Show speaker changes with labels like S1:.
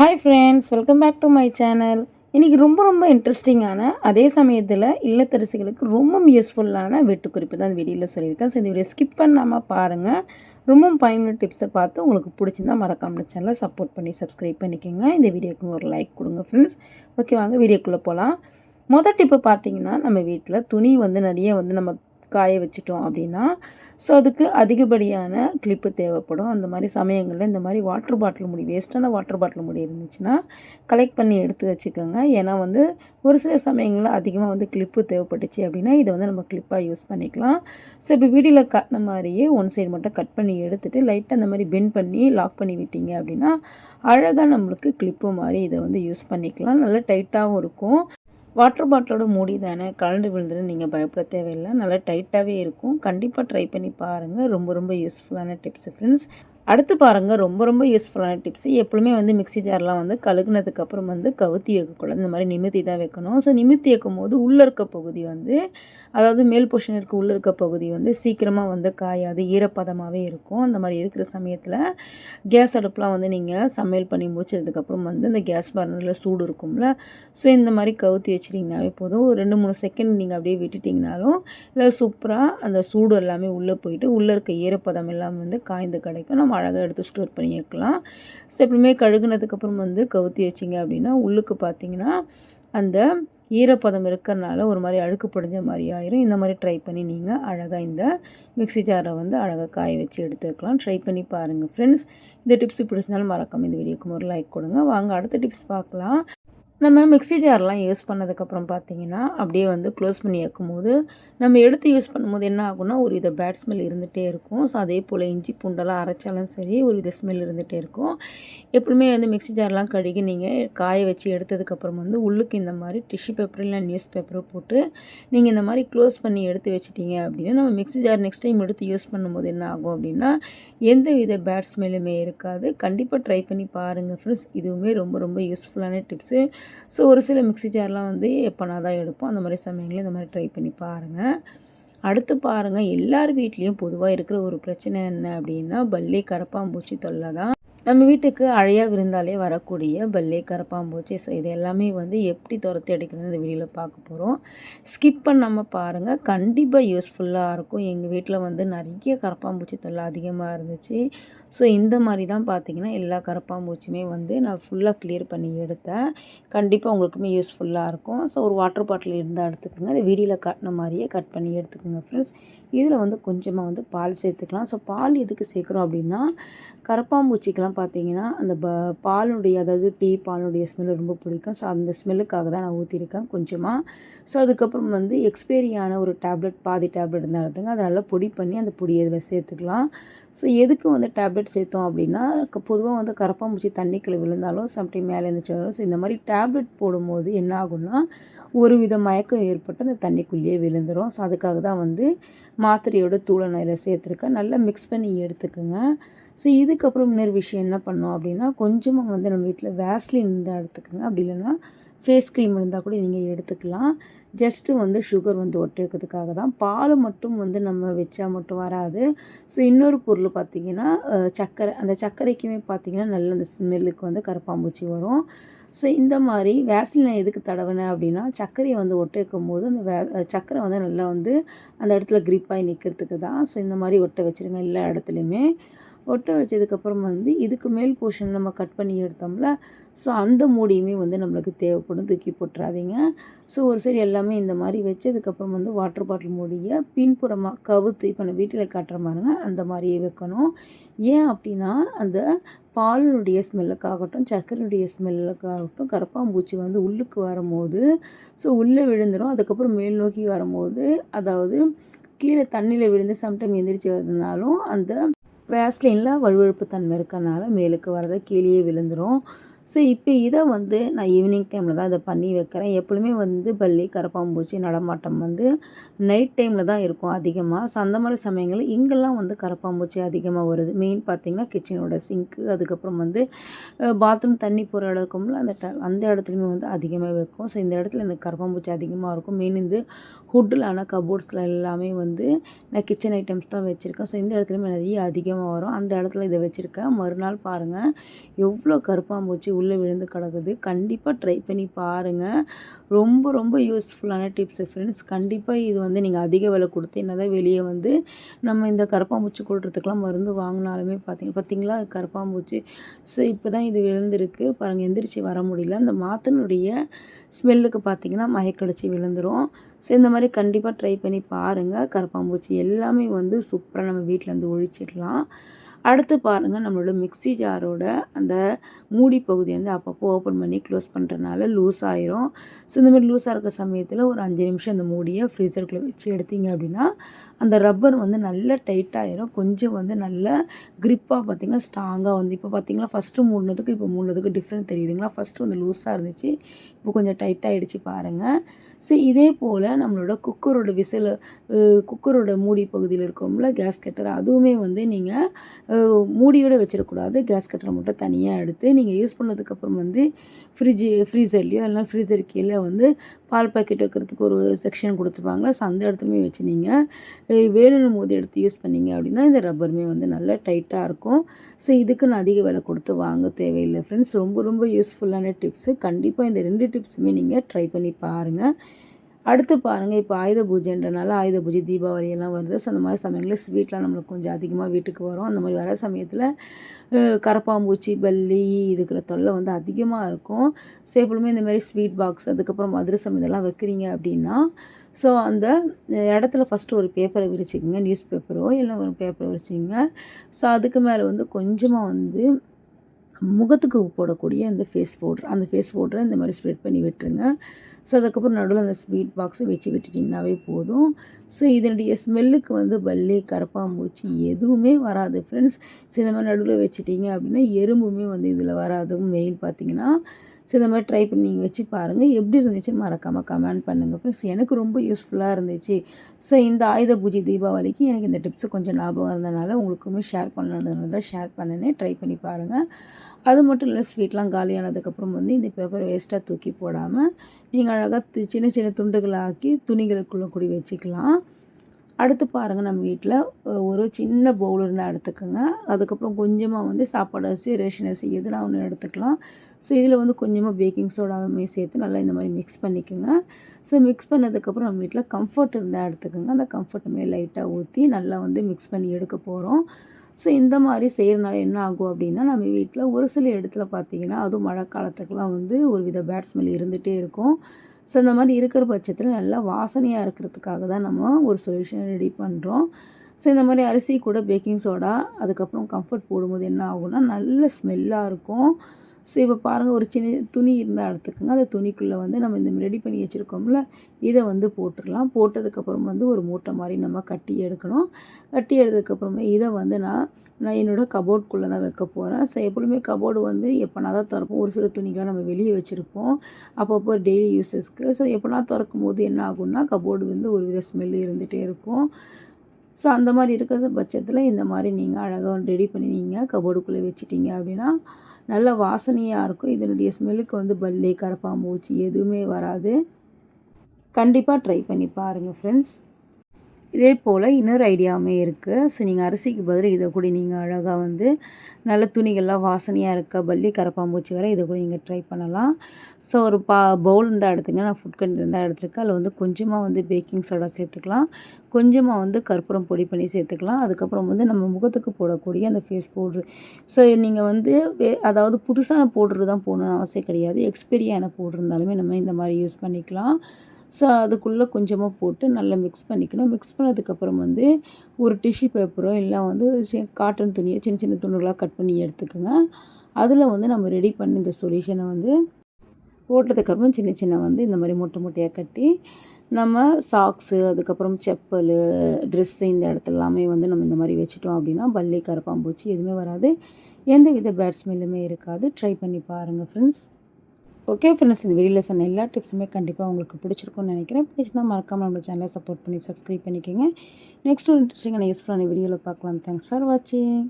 S1: Hi friends welcome back to my channel இன்றைக்கி ரொம்ப ரொம்ப இன்ட்ரெஸ்டிங்கான அதே சமயத்தில் இல்லத்தரசிகளுக்கு ரொம்ப யூஸ்ஃபுல்லான வெட்டுக்குறிப்பு தான் இந்த வீடியோவில் சொல்லியிருக்கேன். ஸோ இந்த வீடியோ ஸ்கிப் பண்ணாமல் பாருங்கள் ரொம்ப பயனுள்ள டிப்ஸை பார்த்து உங்களுக்கு பிடிச்சிருந்தா மறக்காம சேனலை சப்போர்ட் பண்ணி சப்ஸ்கிரைப் பண்ணிக்கோங்க. இந்த வீடியோக்கு ஒரு லைக் கொடுங்க ஃப்ரெண்ட்ஸ் ஓகே வாங்க வீடியோக்குள்ளே போகலாம் மொதல் டிப்பு பார்த்தீங்கன்னா நம்ம வீட்டில் துணி வந்து நிறைய வந்து நம்ம காய வச்சிட்டோம் அப்படின்னா ஸோ அதுக்கு அதிகப்படியான கிளிப்பு தேவைப்படும். அந்த மாதிரி சமயங்களில் இந்த மாதிரி வாட்டர் பாட்டில் முடி வேஸ்ட்டான வாட்டர் பாட்டில் முடி இருந்துச்சுன்னா கலெக்ட் பண்ணி எடுத்து வச்சுக்கோங்க. ஏன்னா வந்து ஒரு சில சமயங்களில் அதிகமாக வந்து கிளிப்பு தேவைப்பட்டுச்சு அப்படின்னா இதை வந்து நம்ம கிளிப்பாக யூஸ் பண்ணிக்கலாம். ஸோ இப்போ வீடியோவில் கட்டின மாதிரியே ஒன் சைடு மட்டும் கட் பண்ணி எடுத்துகிட்டு லைட்டாக அந்த மாதிரி பெண்ட் பண்ணி லாக் பண்ணி விட்டீங்க அப்படின்னா அழகாக நம்மளுக்கு கிளிப்பு மாதிரி இதை வந்து யூஸ் பண்ணிக்கலாம். நல்லா டைட்டாகவும் இருக்கும். வாட்டர் பாட்டிலோட மூடி தானே? கலண்டு விழுந்துடும் நீங்கள் பயப்பட தேவையில்லை. நல்லா டைட்டாகவே இருக்கும். கண்டிப்பாக ட்ரை பண்ணி பாருங்கள் ரொம்ப ரொம்ப யூஸ்ஃபுல்லான டிப்ஸ் ஃப்ரெண்ட்ஸ் அடுத்து பாருங்கள் ரொம்ப ரொம்ப யூஸ்ஃபுல்லான டிப்ஸ் எப்பவுமே வந்து மிக்ஸி ஜார்லாம் வந்து கழுகுனதுக்கப்புறம் வந்து கவுத்தி வைக்கக்கூடாது. இந்த மாதிரி நிமித்தி தான் வைக்கணும். ஸோ நிமித்தி வைக்கும் போது உள்ளே இருக்க பகுதி வந்து அதாவது மேல் போர்ஷன் இருக்க உள்ளே இருக்க பகுதி வந்து சீக்கிரமாக வந்து காயாது ஈரப்பதமாகவே இருக்கும். அந்த மாதிரி இருக்கிற சமயத்தில் கேஸ் அடுப்புலாம் வந்து நீங்கள் சமையல் பண்ணி முடிச்சதுக்கப்புறம் வந்து இந்த கேஸ் பர்னரில் சூடு இருக்கும்ல. ஸோ இந்த மாதிரி கவுத்தி வச்சிட்டிங்கனாவே போதும். ஒரு ரெண்டு மூணு செகண்ட் நீங்கள் அப்படியே விட்டுட்டிங்கனாலும் இல்லை சூப்பராக அந்த சூடு எல்லாமே உள்ளே போயிட்டு உள்ளே இருக்க ஈரப்பதம் எல்லாம் வந்து காய்ந்து கிடைக்கும். நம்ம அழகாக எடுத்து ஸ்டோர் பண்ணி வைக்கலாம் ஸோ எப்பவுமே கழுகுனதுக்கப்புறம் வந்து கவுத்தி வச்சிங்க அப்படின்னா உள்ளுக்கு பார்த்தீங்கன்னா அந்த ஈரப்பதம் இருக்கிறனால ஒரு மாதிரி அழுக்கு படிஞ்ச மாதிரி ஆயிரும். இந்த மாதிரி ட்ரை பண்ணி நீங்கள் அழகாக இந்த மிக்சி ஜாரை வந்து அழகாக காய வச்சு எடுத்துக்கலாம். ட்ரை பண்ணி பாருங்கள் ஃப்ரெண்ட்ஸ் இந்த டிப்ஸ் பிடிச்சிருந்தாலும் மறக்காம இந்த வீடியோக்கு ஒரு லைக் கொடுங்க. வாங்க அடுத்த டிப்ஸ் பார்க்கலாம். நம்ம மிக்ஸி ஜார்லாம் யூஸ் பண்ணதுக்கப்புறம் பார்த்தீங்கன்னா அப்படியே வந்து க்ளோஸ் பண்ணி வைக்கும்போது நம்ம எடுத்து யூஸ் பண்ணும்போது என்ன ஆகும்னா ஒரு வித பேட் ஸ்மெல் இருந்துகிட்டே இருக்கும். ஸோ அதே போல் இஞ்சி பூண்டெல்லாம் அரைச்சாலும் சரி ஒரு வித ஸ்மெல் இருந்துகிட்டே இருக்கும். எப்பவுமே வந்து மிக்ஸி ஜார்லாம் கழுகி நீங்கள் காய வச்சு எடுத்ததுக்கப்புறம் வந்து உள்ளுக்கு இந்த மாதிரி டிஷ்யூ பேப்பர் இல்லை நியூஸ் பேப்பரோ போட்டு நீங்கள் இந்த மாதிரி க்ளோஸ் பண்ணி எடுத்து வச்சிட்டிங்க அப்படின்னா நம்ம மிக்ஸி ஜார் நெக்ஸ்ட் டைம் எடுத்து யூஸ் பண்ணும்போது என்ன ஆகும் அப்படின்னா எந்த வித பேட் ஸ்மெல்லுமே இருக்காது. கண்டிப்பாக ட்ரை பண்ணி பாருங்கள் ஃப்ரெண்ட்ஸ். இதுவுமே ரொம்ப ரொம்ப யூஸ்ஃபுல்லான டிப்ஸு. ஸோ ஒரு சில மிக்ஸி ஜார்லாம் வந்து எப்போனா தான் எடுப்போம். அந்த மாதிரி சமயங்களில் இந்த மாதிரி ட்ரை பண்ணி பாருங்கள் அடுத்து பாருங்கள் எல்லார் வீட்லேயும் பொதுவாக இருக்கிற ஒரு பிரச்சனை என்ன அப்படின்னா பல்லி கரப்பாம்பூச்சி தொல்லை தான். நம்ம வீட்டுக்கு அழையாக விருந்தாலே வரக்கூடிய பல்லே கரப்பாம்பூச்சி ஸோ இது எல்லாமே வந்து எப்படி துரத்தி அடிக்கிறது இந்த வீடியோவில் பார்க்க போகிறோம் ஸ்கிப் பண்ணாமல் பாருங்கள் கண்டிப்பாக யூஸ்ஃபுல்லாக இருக்கும். எங்கள் வீட்டில் வந்து நிறைய கரப்பாம்பூச்சி தொல்லை அதிகமாக இருந்துச்சு. ஸோ இந்த மாதிரி தான் பார்த்தீங்கன்னா எல்லா கரப்பாம்பூச்சியுமே வந்து நான் ஃபுல்லாக கிளியர் பண்ணி எடுத்தேன். கண்டிப்பாக உங்களுக்குமே யூஸ்ஃபுல்லாக இருக்கும். ஸோ ஒரு வாட்டர் பாட்டில் இருந்தால் எடுத்துக்கோங்க. அது வீடியில் கட்டின மாதிரியே கட் பண்ணி எடுத்துக்கோங்க ஃப்ரெண்ட்ஸ் இதில் வந்து கொஞ்சமாக வந்து பால் சேர்த்துக்கலாம். ஸோ பால் எதுக்கு சேர்க்குறோம் அப்படின்னா கரப்பாம்பூச்சிக்கெலாம் பார்த்தீங்கன்னா அந்த ப பாலுடைய அதாவது டீ பாலுடைய ஸ்மெல் ரொம்ப பிடிக்கும். ஸோ அந்த ஸ்மெல்லுக்காக தான் நான் ஊற்றிருக்கேன் கொஞ்சமாக ஸோ அதுக்கப்புறம் வந்து எக்ஸ்பைரியான ஒரு டேப்லெட் பாதி டேப்லெட் இருந்தால் எடுத்துங்க. அதை நல்லா பொடி பண்ணி அந்த பொடியை இதில் சேர்த்துக்கலாம். ஸோ எதுக்கு வந்து டேப்லெட் சேர்த்தோம் அப்படின்னா பொதுவாக வந்து கரப்பாம்பூச்சி தண்ணிக்குள்ளே விழுந்தாலும் சம்டைம் மேலே இருந்துச்சாலும் ஸோ இந்த மாதிரி டேப்லெட் போடும்போது என்ன ஆகும்னா ஒரு வித மயக்கம் ஏற்பட்டு அந்த தண்ணிக்குள்ளேயே விழுந்துடும் ஸோ அதுக்காக தான் வந்து மாத்திரையோட தூளை நான் சேர்த்துருக்கேன். நல்லா மிக்ஸ் பண்ணி எடுத்துக்கோங்க. ஸோ இதுக்கப்புறம் இன்னொரு விஷயம் என்ன பண்ணோம் அப்படின்னா கொஞ்சமாக வந்து நம்ம வீட்டில் வேஸ்லின் இருந்தால் எடுத்துக்கோங்க. அப்படி இல்லைன்னா ஃபேஸ் க்ரீம் இருந்தால் கூட நீங்கள் எடுத்துக்கலாம். ஜஸ்ட்டு வந்து சுகர் வந்து ஒட்டி வைக்கிறதுக்காக தான். பால் மட்டும் வந்து நம்ம வச்சா மட்டும் வராது. ஸோ இன்னொரு பொருள் பார்த்திங்கன்னா சர்க்கரை. அந்த சர்க்கரைக்குமே பார்த்திங்கன்னா நல்ல அந்த ஸ்மெல்லுக்கு வந்து கரப்பாம்பூச்சி வரும். ஸோ இந்த மாதிரி வேஸ்லினை எதுக்கு தடவினேன் அப்படின்னா சர்க்கரையை வந்து ஒட்டைக்கும் போது அந்த வே சர்க்கரை வந்து நல்லா வந்து அந்த இடத்துல க்ரிப்பாகி நிற்கிறதுக்கு தான். ஸோ இந்த மாதிரி ஒட்ட வச்சுருங்க எல்லா இடத்துலையுமே. ஒட்ட வச்சதுக்கப்புறம் வந்து இதுக்கு மேல் போர்ஷன் நம்ம கட் பண்ணி எடுத்தோம்ல ஸோ அந்த மூடியுமே வந்து நம்மளுக்கு தேவைப்படும். தூக்கி போட்டுறாதீங்க. ஸோ ஒரு சைடு எல்லாமே இந்த மாதிரி வச்சதுக்கப்புறம் வந்து வாட்டர் பாட்டில் மூடியை பின்புறமாக கவுத்து இப்போ நம்ம வீட்டில் காட்டுற மாதிரிங்க அந்த மாதிரியே வைக்கணும். ஏன் அப்படின்னா அந்த பாலினுடைய ஸ்மெல்லுக்காகட்டும் சர்க்கரையுடைய ஸ்மெல்லுக்காகட்டும் கரப்பாம்பூச்சி வந்து உள்ளுக்கு வரும்போது ஸோ உள்ளே விழுந்துடும் அதுக்கப்புறம் மேல் நோக்கி வரும்போது அதாவது கீழே தண்ணியில் விழுந்து சம்டைம் எந்திரிச்சு வந்ததுனாலும் அந்த வேஸ்லினில் வழுவழுப்பு தன்மை இருக்கனால மேலுக்கு வரதை கீழே விழுந்துடும் ஸோ இப்போ இதை வந்து நான் ஈவினிங் டைமில் தான் இதை பண்ணி வைக்கிறேன். எப்பொழுதுமே வந்து பள்ளி கரப்பாம்பூச்சி நடமாட்டம் வந்து நைட் டைமில் தான் இருக்கும் அதிகமாக ஸோ அந்த மாதிரி சமயங்களில் இங்கெல்லாம் வந்து கரப்பாம்பூச்சி அதிகமாக வருது. மெயின் பார்த்திங்கன்னா கிச்சனோட சிங்க்கு அதுக்கப்புறம் வந்து பாத்ரூம் தண்ணி போகிற இடம் இருக்கும்ல அந்த ட அந்த இடத்துலையுமே வந்து அதிகமாக வைக்கும். ஸோ இந்த இடத்துல எனக்கு கரப்பாம்பூச்சி அதிகமாக இருக்கும். மெயின் இந்த ஹுட்டிலான கபோர்ட்ஸில் எல்லாமே வந்து நான் கிச்சன் ஐட்டம்ஸ் தான் வச்சுருக்கேன். ஸோ இந்த இடத்துலையுமே நிறைய அதிகமாக வரும். அந்த இடத்துல இதை வச்சுருக்கேன். மறுநாள் பாருங்கள் எவ்வளோ கருப்பாம்பூச்சி உள்ளே விழுந்து கிடக்குது. கண்டிப்பாக ட்ரை பண்ணி பாருங்கள் ரொம்ப ரொம்ப யூஸ்ஃபுல்லான டிப்ஸு ஃப்ரெண்ட்ஸ் கண்டிப்பாக இது வந்து நீங்கள் அதிக விலை கொடுத்து என்ன தான் வெளியே வந்து நம்ம இந்த கரப்பாம்பூச்சி கொள்றதுக்கெலாம் மருந்து வாங்கினாலுமே பார்த்தீங்க பார்த்தீங்களா கரப்பாம்பூச்சி. ஸோ இப்போ தான் இது விழுந்திருக்கு. பாருங்கள் எந்திரிச்சு வர முடியல. அந்த மாத்தினுடைய ஸ்மெல்லுக்கு பார்த்தீங்கன்னா மயக்கடிச்சு விழுந்துடும் ஸோ இந்த மாதிரி கண்டிப்பாக ட்ரை பண்ணி பாருங்கள் கரப்பாம்பூச்சி எல்லாமே வந்து சூப்பராக நம்ம வீட்டில் வந்து ஒழிச்சிடலாம். அடுத்து பாருங்கள் நம்மளோட மிக்ஸி ஜாரோட அந்த மூடி பகுதி வந்து அப்பப்போ ஓப்பன் பண்ணி க்ளோஸ் பண்ணுறதுனால லூஸ் ஆயிரும். ஸோ இந்த மாதிரி லூஸாக இருக்க சமயத்தில் ஒரு அஞ்சு நிமிஷம் அந்த மூடியை ஃப்ரீசருக்குள்ளே வச்சு எடுத்தீங்க அப்படின்னா அந்த ரப்பர் வந்து நல்லா டைட்டாகிடும் கொஞ்சம் வந்து நல்ல க்ரிப்பாக பார்த்திங்கன்னா ஸ்ட்ராங்காக வந்து இப்போ பார்த்தீங்கன்னா ஃபஸ்ட்டு மூடினதுக்கு இப்போ மூடினதுக்கு டிஃப்ரெண்ட் தெரியுதுங்களா? ஃபஸ்ட்டு வந்து லூஸாக இருந்துச்சு இப்போ கொஞ்சம் டைட்டாகிடுச்சு பாருங்கள் ஸோ இதே போல் நம்மளோட குக்கரோட விசில் குக்கரோட மூடி பகுதியில் இருக்கோம்ல கேஸ் கட்டர் அதுவுமே வந்து நீங்கள் மூடியோடு வச்சிடக்கூடாது. கேஸ் கட்டரை மட்டும் தனியாக எடுத்து நீங்கள் யூஸ் பண்ணதுக்கப்புறம் வந்து ஃப்ரிட்ஜு ஃப்ரீசர்லேயோ இல்லை ஃப்ரீசர் கீழே வந்து பால் பாக்கெட் வைக்கிறதுக்கு ஒரு செக்ஷன் கொடுத்துருப்பாங்களா ஸோ அந்த இடத்துலையுமே வச்சு நீங்கள் வேணும்னும் போது எடுத்து யூஸ் பண்ணிங்க அப்படின்னா இந்த ரப்பருமே வந்து நல்லா டைட்டாக இருக்கும். ஸோ இதுக்கு நான் அதிக விலை கொடுத்து வாங்க தேவையில்லை ஃப்ரெண்ட்ஸ் ரொம்ப ரொம்ப யூஸ்ஃபுல்லான டிப்ஸு கண்டிப்பாக இந்த ரெண்டு டிப்ஸுமே நீங்கள் ட்ரை பண்ணி பாருங்கள் அடுத்து பாருங்கள் இப்போ ஆயுத பூஜைன்றனால ஆயுத பூஜை தீபாவளி எல்லாம் வருது. ஸோ அந்த மாதிரி சமயங்களில் ஸ்வீட்லாம் நம்மளுக்கு கொஞ்சம் அதிகமாக வீட்டுக்கு வரும். அந்த மாதிரி வர சமயத்தில் கரப்பாம்பூச்சி பல்லி இதுக்கிற தொல்லை வந்து அதிகமாக இருக்கும். ஸோ எப்பொழுதுமே இந்த மாதிரி ஸ்வீட் பாக்ஸ் அதுக்கப்புறம் அதிரசம் இதெல்லாம் வைக்கிறீங்க அப்படின்னா ஸோ அந்த இடத்துல ஃபஸ்ட்டு ஒரு பேப்பரை விரிச்சிக்கோங்க. நியூஸ் பேப்பரோ இல்லை ஒரு பேப்பரை விரிச்சிங்க ஸோ அதுக்கு மேலே வந்து கொஞ்சமாக வந்து முகத்துக்கு போடக்கூடிய அந்த ஃபேஸ் பவுட்ரு அந்த ஃபேஸ் பவுட்ரை இந்த மாதிரி ஸ்ப்ரெட் பண்ணி விட்டுருங்க. ஸோ அதுக்கப்புறம் நடுவில் அந்த ஸ்வீட் பாக்ஸை வச்சு விட்டுட்டிங்கனாவே போதும். ஸோ இதனுடைய ஸ்மெல்லுக்கு வந்து பல்லி கரப்பாம்பூச்சி எதுவுமே வராது ஃப்ரெண்ட்ஸ் ஸோ இந்த மாதிரி நடுவில் வச்சுட்டிங்க அப்படின்னா எறும்புமே வந்து இதில் வராது. மெயின் பார்த்தீங்கன்னா ஸோ இந்த மாதிரி ட்ரை பண்ணி நீங்கள் வச்சு பாருங்கள் எப்படி இருந்துச்சுன்னு மறக்காமல் கமெண்ட் பண்ணுங்கள் ஃப்ரெண்ட்ஸ் எனக்கு ரொம்ப யூஸ்ஃபுல்லாக இருந்துச்சு. ஸோ இந்த ஆயுத பூஜை தீபாவளிக்கு எனக்கு இந்த டிப்ஸு கொஞ்சம் ஞாபகம் இருந்தனால உங்களுக்குமே ஷேர் பண்ணணுன்றதுனால தான் ஷேர் பண்ணினேன் ட்ரை பண்ணி பாருங்கள் அது மட்டும் இல்லை ஸ்வீட்லாம் காலியானதுக்கப்புறம் வந்து இந்த பேப்பரை வேஸ்ட்டாக தூக்கி போடாமல் நீங்கள் அழகாக சின்ன சின்ன துண்டுகளாக்கி துணிகளுக்குள்ளே கூடி வச்சுக்கலாம். அடுத்து பாருங்கள் நம்ம வீட்டில் ஒரு சின்ன பவுல் இருந்தால் எடுத்துக்கோங்க. அதுக்கப்புறம் கொஞ்சமாக வந்து சாப்பாடு அரிசி ரேஷன் அரிசி எதுனா ஒன்று எடுத்துக்கலாம். ஸோ இதில் வந்து கொஞ்சமாக பேக்கிங் சோடாவுமே சேர்த்து நல்லா இந்த மாதிரி மிக்ஸ் பண்ணிக்கோங்க. ஸோ மிக்ஸ் பண்ணதுக்கப்புறம் நம்ம வீட்டில் கம்ஃபர்ட் இருந்தால் எடுத்துக்கோங்க. அந்த கம்ஃபர்ட்டுமே லைட்டாக ஊற்றி நல்லா வந்து மிக்ஸ் பண்ணி எடுக்க போகிறோம் ஸோ இந்த மாதிரி செய்கிறனால என்ன ஆகும் அப்படின்னா நம்ம வீட்டில் ஒரு சில இடத்துல பார்த்திங்கன்னா அதுவும் மழை காலத்துக்கெலாம் வந்து ஒரு வித பேட் ஸ்மெல் இருந்துகிட்டே இருக்கும். ஸோ இந்த மாதிரி இருக்கிற பட்சத்தில் நல்லா வாசனையாக இருக்கிறதுக்காக தான் நம்ம ஒரு சொல்யூஷன் ரெடி பண்ணுறோம் ஸோ இந்த மாதிரி அரிசி கூட பேக்கிங் சோடா அதுக்கப்புறம் கம்ஃபர்ட் போடும்போது என்ன ஆகும்னா நல்ல ஸ்மெல்லாக இருக்கும். ஸோ இப்போ பாருங்கள் ஒரு சின்ன துணி இருந்தால் எடுத்துக்கோங்க. அந்த துணிக்குள்ளே வந்து நம்ம இந்த ரெடி பண்ணி வச்சுருக்கோம்ல இதை வந்து போட்டுடலாம். போட்டதுக்கப்புறம் வந்து ஒரு மூட்டை மாதிரி நம்ம கட்டி எடுக்கணும். கட்டி எடுத்ததுக்கப்புறமே இதை வந்து நான் நான் என்னோடய கபோர்டுக்குள்ளே தான் வைக்க போகிறேன் ஸோ எப்பொழுதுமே கபோர்டு வந்து எப்போனா தான் திறப்போம் ஒரு சில துணிகளை நம்ம வெளியே வச்சுருப்போம். அப்பப்போ டெய்லி யூஸஸ்க்கு ஸோ எப்போனா திறக்கும் போது என்ன ஆகும்னா கபோர்டு வந்து ஒரு வித ஸ்மெல்லு இருந்துகிட்டே இருக்கும். ஸோ அந்த மாதிரி இருக்கிற பட்சத்தில் இந்த மாதிரி நீங்கள் அழகாக ரெடி பண்ணி நீங்கள் கபோர்டுக்குள்ளே வச்சுட்டீங்க அப்படின்னா நல்ல வாசனையாக இருக்கும். இதனுடைய ஸ்மெல்லுக்கு வந்து பல்லி கரப்பாம்பூச்சி எதுவுமே வராது. கண்டிப்பாக ட்ரை பண்ணி பாருங்கள் ஃப்ரெண்ட்ஸ் இதே போல் இன்னொரு ஐடியாவுமே இருக்குது ஸோ நீங்கள் அரிசிக்கு பதில் இதை கூட நீங்கள் அழகாக வந்து நல்ல துணிகள்லாம் வாசனையாக இருக்க பள்ளி கரப்பாம்பூச்சி வர இதை கூட நீங்கள் ட்ரை பண்ணலாம். ஸோ ஒரு பா பவுல் இருந்தால் எடுத்துங்க நான் ஃபுட் கண்ட் இருந்தால் எடுத்துருக்கேன். அதில் வந்து கொஞ்சமாக வந்து பேக்கிங் சோடா சேர்த்துக்கலாம். கொஞ்சமாக வந்து கற்பூரம் பொடி பண்ணி சேர்த்துக்கலாம். அதுக்கப்புறம் வந்து நம்ம முகத்துக்கு போடக்கூடிய அந்த ஃபேஸ் பவுட்ரு ஸோ நீங்கள் வந்து வே அதாவது புதுசான பவுட்ரு தான் போடணும்னு அவசியம் கிடையாது. எக்ஸ்பீரியான பவுட்ரு இருந்தாலுமே நம்ம இந்த மாதிரி யூஸ் பண்ணிக்கலாம். ஸோ அதுக்குள்ளே கொஞ்சமாக போட்டு நல்லா மிக்ஸ் பண்ணிக்கணும். மிக்ஸ் பண்ணதுக்கப்புறம் வந்து ஒரு டிஷ்யூ பேப்பரோ இல்லை வந்து காட்டன் துணியோ சின்ன சின்ன துண்டுகளாக கட் பண்ணி எடுத்துக்கோங்க. அதில் வந்து நம்ம ரெடி பண்ணி இந்த சொல்யூஷனை வந்து போட்டதுக்கப்புறம் சின்ன சின்ன வந்து இந்த மாதிரி மூட்டை மூட்டையாக கட்டி நம்ம சாக்ஸு அதுக்கப்புறம் செப்பல் ட்ரெஸ்ஸு இந்த இடத்துல எல்லாமே வந்து நம்ம இந்த மாதிரி வச்சுட்டோம் அப்படின்னா பல்லி கரப்பாம்பூச்சி எதுவுமே வராது. எந்த வித பேட்ஸ்மெல்லுமே இருக்காது. ட்ரை பண்ணி பாருங்கள் ஃப்ரெண்ட்ஸ் ஓகே ஃப்ரெண்ட்ஸ் இந்த வீடியோவில் சொன்ன எல்லா டிப்ஸுமே கண்டிப்பாக உங்களுக்கு பிடிச்சிருக்கும்னு நினைக்கிறேன். பிடிச்சிருந்தா மறக்காமல் நம்ம சேனலை சப்போர்ட் பண்ணி சப்ஸ்கிரைப் பண்ணிக்கோங்க. நெக்ஸ்ட் ஒரு இன்ட்ரெஸ்டிங்கான யூஸ்ஃபுல்லான வீடியோவில் பார்க்கலாம். தேங்க்ஸ் ஃபார் வாட்சிங்